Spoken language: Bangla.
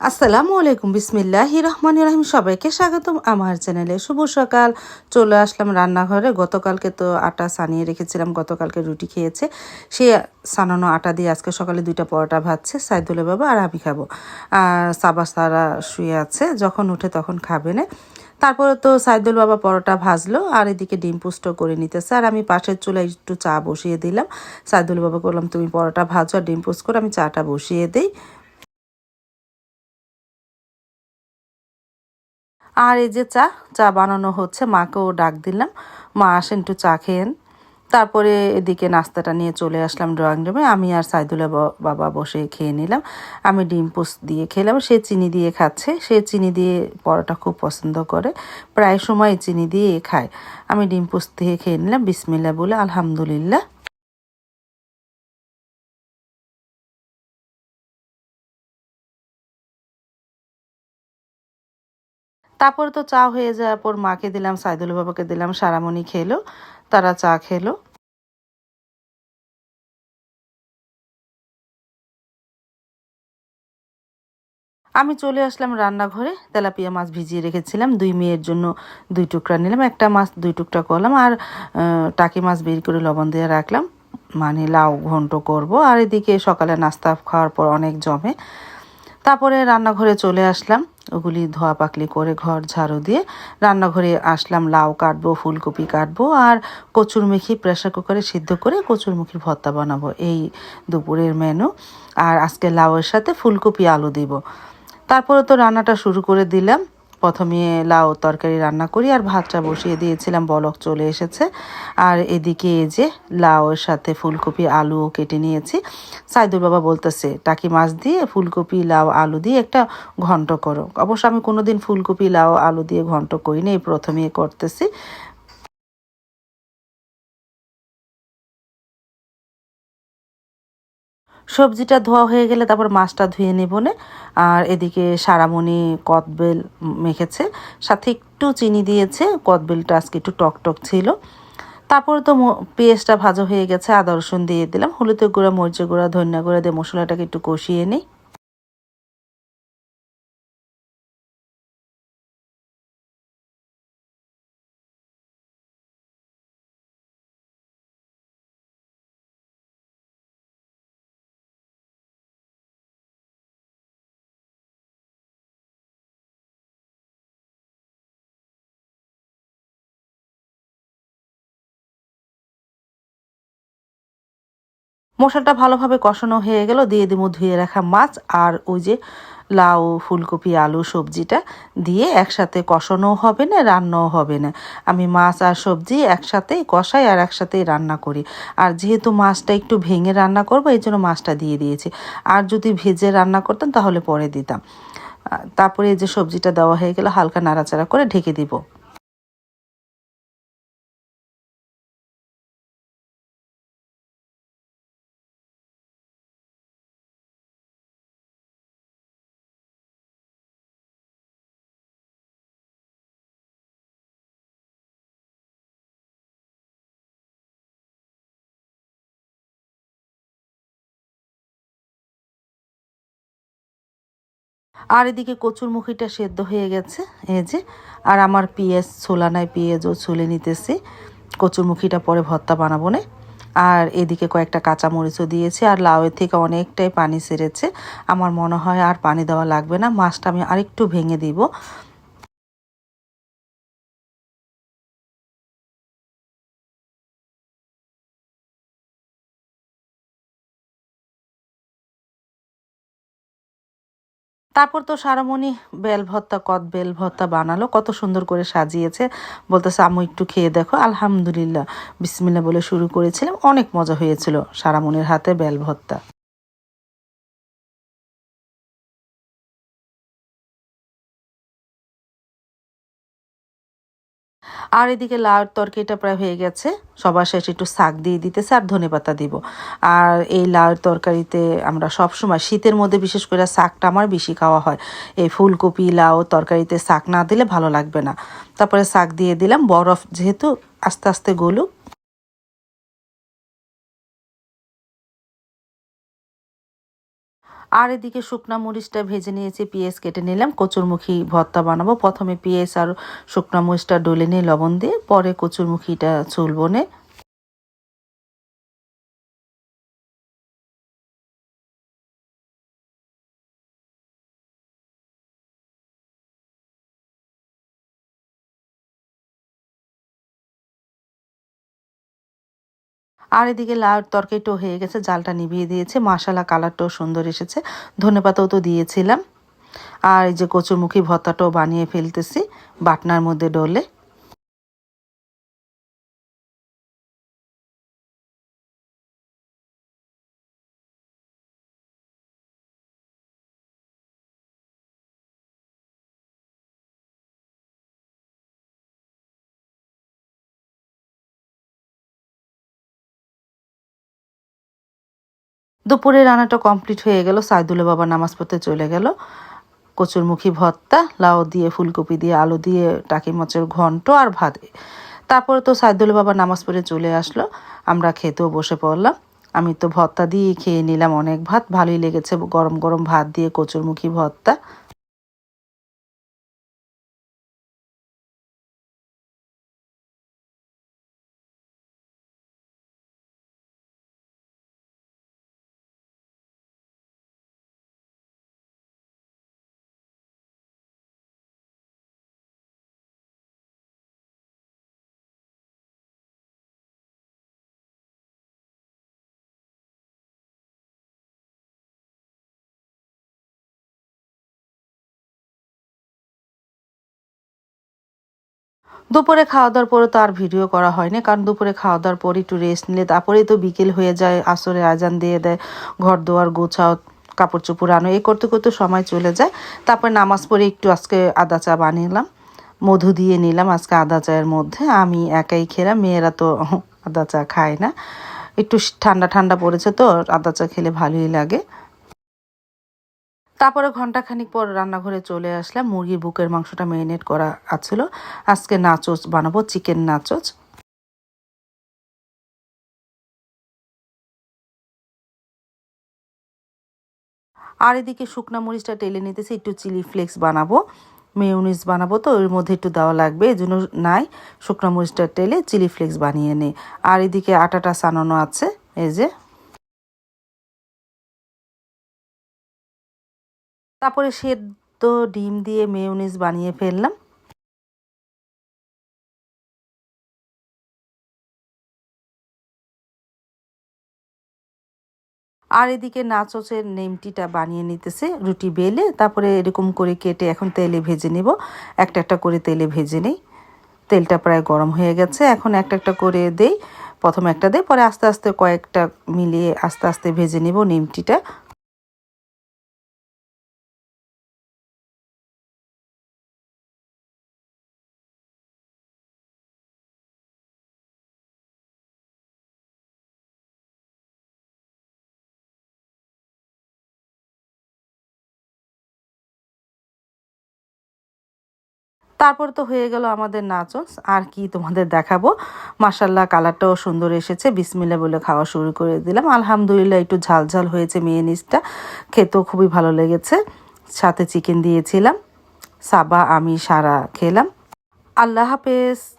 আসসালামু আলাইকুম বিসমিল্লাহ রহমান রহিম। সবাইকে স্বাগতম আমার চ্যানেলে। শুভ সকাল। চলে আসলাম রান্নাঘরে। গতকালকে তো আটা সানিয়ে রেখেছিলাম। গতকালকে রুটি খেয়েছে। সে সানানো আটা দিয়ে আজকে সকালে দুইটা পরোটা ভাজছে। সাইদুলে বাবা আর আমি খাব। আর সাবা সারা শুয়ে আছে। যখন উঠে তখন খাবে না। তারপরে তো সাইদুল বাবা পরোটা ভাজলো আর এদিকে ডিম পুষ্ট করে নিতেছে। আর আমি পাশের চুলায় একটু চা বসিয়ে দিলাম। সাইদুল বাবা বললাম, তুমি পরোটা ভাজো আর ডিম পুষ্ট করে আমি চাটা বসিয়ে দিই। আর এই যে চা চা বানানো হচ্ছে, মাকেও ডাক দিলাম। মা আসেন একটু চা খেয়েন। তারপরে এদিকে নাস্তাটা নিয়ে চলে আসলাম ড্রয়িং রুমে আমি আর সাইদুল্লাহ বাবা বসে খেয়ে নিলাম। আমি ডিম পোস দিয়ে খেলাম। সে চিনি দিয়ে খাচ্ছে। সে চিনি দিয়ে পরোটা খুব পছন্দ করে। প্রায় সময় চিনি দিয়ে খায়। আমি ডিম পোস দিয়ে খেয়ে নিলাম। বিসমিল্লা বলে আলহামদুলিল্লাহ। তারপরে তো চা হয়ে যাওয়ার পর মাকে দিলাম, সাইদুল বাবাকে দিলাম, সারামণি খেলো, তারা চা খেলো। আমি চলে আসলাম রান্নাঘরে, তেলাপিয়া মাছ ভিজিয়ে রেখেছিলাম, দুই মেয়ের জন্য দুই টুকরা নিলাম, একটা মাছ, দুই টুকরা করলাম, আর টাকি মাছ বের করে লবণ দিয়ে রাখলাম। মানে লাউ ঘন্ট করব, আর এদিকে সকালে নাস্তা খাওয়ার পর অনেক জমে। তারপরে রান্নাঘরে চলে আসলাম। ওগুলি ধোয়া পাকলি করে ঘর ঝাড়ু দিয়ে রান্নাঘরে আসলাম, লাউ কাটবো, ফুলকপি কাটবো আর কচুর মেখি প্রেশার কুকারে সিদ্ধ করে কচুরমুখির ভর্তা বানাবো। এই দুপুরের মেনু আর আজকে লাউয়ের সাথে ফুলকপি আলু দিব। তারপরে তো রান্নাটা শুরু করে দিলাম। প্রথমে লাউ তরকারি রান্না করি আর ভাতটা বসিয়ে দিয়েছিলাম, বলক চলে এসেছে। আর এদিকে এই যে লাউয়ের সাথে ফুলকপি, আলুও কেটে নিয়েছি। সাইদুর বাবা বলতেছে, টাকি মাছ দিয়ে ফুলকপি, লাউ, আলু দিয়ে একটা ঘন্ট করো। অবশ্য আমি কোনোদিন ফুলকপি, লাউ, আলু দিয়ে ঘন্ট করিনি, এই প্রথমে করতেছি। সবজিটা ধোয়া হয়ে গেলে তারপর মাছটা ধুয়ে নেব নে। আর এদিকে সারামণি কদবেল মেখেছে, সাথে একটু চিনি দিয়েছে, কদবেলটা আজকে একটু টক টক ছিল। তারপরে তো পেঁয়াজটা ভাজা হয়ে গেছে, আদা রসুন দিয়ে দিলাম, হলুদের গুঁড়া, মরিচের গুঁড়া, ধনিয়া গুঁড়া দিয়ে মশলাটাকে একটু কষিয়ে নিই। মশলাটা ভালোভাবে কষানো হয়ে গেল। দিয়ে দিব ধুয়ে রাখা মাছ আর ওই যে লাউ, ফুলকপি, আলু, সবজিটা দিয়ে একসাথে কষানোও হবে না, রান্নাও হবে না। আমি মাছ আর সবজি একসাথেই কষাই আর একসাথেই রান্না করি। আর যেহেতু মাছটা একটু ভেঙে রান্না করব, এই জন্য মাছটা দিয়ে দিয়েছি। আর যদি ভেজে রান্না করতাম, তাহলে পরে দিতাম। তারপরে এই যে সবজিটা দেওয়া হয়ে গেলে, হালকা নাড়াচাড়া করে ঢেকে দিব। আর এদিকে কচুর মুখিটা সেদ্ধ হয়ে গেছে, এই যে। আর আমার পেঁয়াজ ছোলা নাই পেঁয়াজও ছুলে নিতেছি। কচুরমুখিটা পরে ভর্তা বানাবো না। আর এদিকে কয়েকটা কাঁচা মরিচও দিয়েছি, আর লাউয়ের থেকে অনেকটাই পানি সেরেছে আমার মনে হয় আর পানি দেওয়া লাগবে না, মাছটা আমি আরেকটু ভেঙে দিব। তারপর তো সারামণি বেল ভর্তা কত বেল ভর্তা বানালো, কত সুন্দর করে সাজিয়েছে। বলতেছে আমু একটু খেয়ে দেখো। আলহামদুলিল্লাহ বিসমিল্লা বলে শুরু করেছিলাম। অনেক মজা হয়েছিল সারামণির হাতে বেল ভর্তা। আর এদিকে লাউর তরকারিটা প্রায় হয়ে গেছে। সবার শেষে একটু শাক দিয়ে দিতেছে আর ধনে পাতা দিব। আর এই লাউর তরকারিতে আমরা সব সময় শীতের মধ্যে বিশেষ করে শাকটা আমার বেশি খাওয়া হয়। এই ফুলকপি, লাউ তরকারিতে শাক না দিলে ভালো লাগবে না। তারপরে শাক দিয়ে দিলাম। বরফ যেহেতু আস্তে আস্তে গলুক আর এদিকে শুকনা মরিচটা ভেজে নিয়েছি, পেঁয়াজ কেটে নিলাম, কচুরমুখী ভর্তা বানাবো। প্রথমে পেঁয়াজ আর শুকনা মরিচটা ডলে নিয়ে লবণ দিয়ে, পরে কচুরমুখীটা চুলবো আর এদিকে লাউ তরকারিটাও হয়ে গেছে, জালটা নিভিয়ে দিয়েছে। মশালা কালারটাও সুন্দর এসেছে। ধনেপাতাও তো দিয়েছিলাম। আর এই যে কচুরমুখী ভর্তাটাও বানিয়ে ফেলতেছি, বাটনার মধ্যে ডলে। দুপুরে রান্নাটা কমপ্লিট হয়ে গেল সাইদুলে বাবা নামাজ পড়তে চলে গেল। কচুরমুখী ভর্তা, লাউ দিয়ে ফুলকপি দিয়ে আলু দিয়ে টাকি মাছের ঘন্ট আর ভাত। তারপরে তো সাইদুল বাবা নামাজ পড়ে চলে আসলো, আমরা খেতেও বসে পড়লাম। আমি তো ভর্তা দিয়ে খেয়ে নিলাম অনেক ভাত, ভালোই লেগেছে গরম গরম ভাত দিয়ে কচুরমুখী ভর্তা। দুপুরে খাওয়া দাওয়ার পরে তো আর ভিডিও করা হয়নি, কারণ দুপুরে খাওয়া দাওয়ার পরে একটু রেস্ট নিলে তারপরেই তো বিকেল হয়ে যায়, আসরে আজান দিয়ে দেয় ঘর দোয়ার গোছাও কাপড় চোপড় আনো এই করতে করতে সময় চলে যায়। তারপর নামাজ পড়ে একটু আজকে আদা চা বানিলাম মধু দিয়ে নিলাম আজকে আদা চায়ের মধ্যে। আমি একাই খেলাম মেয়েরা তো আদা চা খায় না, একটু ঠান্ডা ঠান্ডা পড়েছে তো, আদা চা খেলে ভালোই লাগে। তারপরে ঘন্টাখানিক পর রান্নাঘরে চলে আসলাম। মুরগির বুকের মাংসটা ম্যারিনেট করা আছিল। আজকে নাচোচ বানাবো চিকেন নাচোচ আর এদিকে শুকনা মরিচটা টেলে নিতেছি, একটু চিলি ফ্লেক্স বানাবো। মেয়নিজ বানাবো তো, ওর মধ্যে একটু দেওয়া লাগবে, এই জন্য নাই। শুকনা মরিচটা টেলে চিলি ফ্লেক্স বানিয়ে নে। আর এদিকে আটাটা সানানো আছে, এই যে। তারপরে সেদ্ধ ডিম দিয়ে মেয়নিজ বানিয়ে ফেললাম। আর এদিকে নাচোচের নেমটিটা বানিয়ে নিতেছে রুটি বেলে। তারপরে এরকম করে কেটে এখন তেলে ভেজে নেব। একটা একটা করে তেলে ভেজে নেই। তেলটা প্রায় গরম হয়ে গেছে। এখন একটা একটা করে দেই। প্রথম একটা দেই। পরে আস্তে আস্তে কয়েকটা মিলিয়ে আস্তে আস্তে ভেজে নিব নিমটিটা। তারপর তো হয়ে গেল আমাদের নাচস। আর কি তোমাদের দেখাবো? মাসাল্লাহ কালারটাও সুন্দর এসেছে। বিসমিল্লা বলে খাওয়া শুরু করে দিলাম। আলহামদুলিল্লাহ, একটু ঝালঝাল ঝাল হয়েছে মেয়েনিসটা খেতেও খুবই ভালো লেগেছে। সাথে চিকেন দিয়েছিলাম। সাবা, আমি, সারা খেলাম। আল্লাহ হাফেজ।